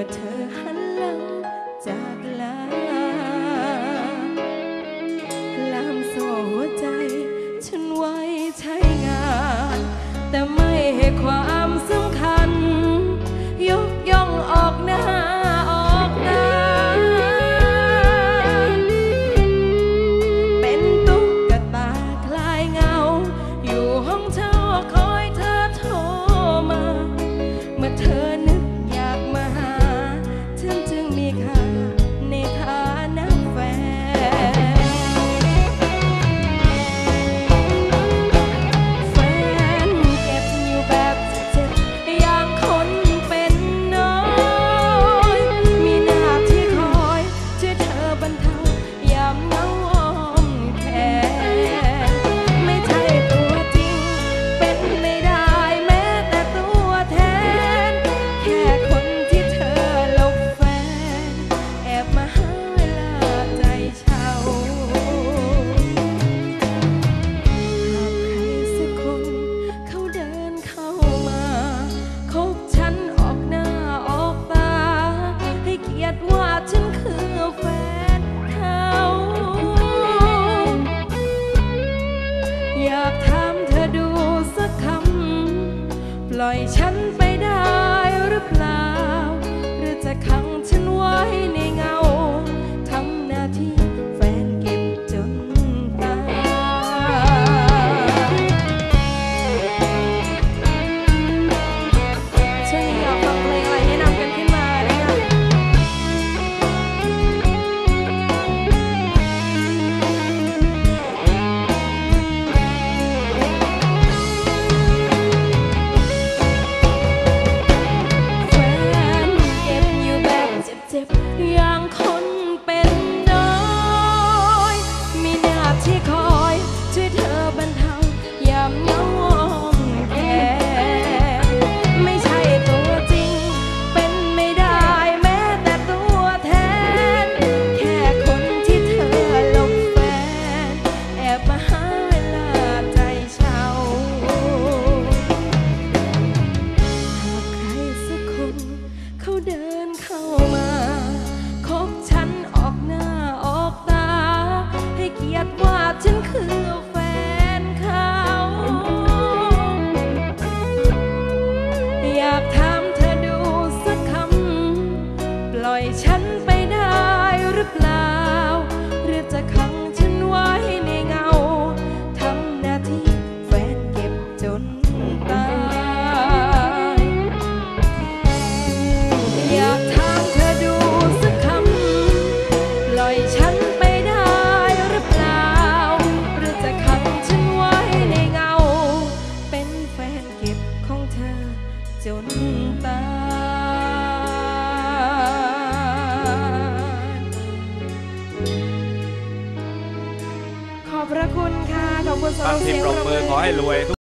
Mateo. ล่อยฉันไปได้หรือเปล่า อย่างคน reply. พระคุณค่ะ ขอบคุณสำหรับเสียงรบมือขอให้รวย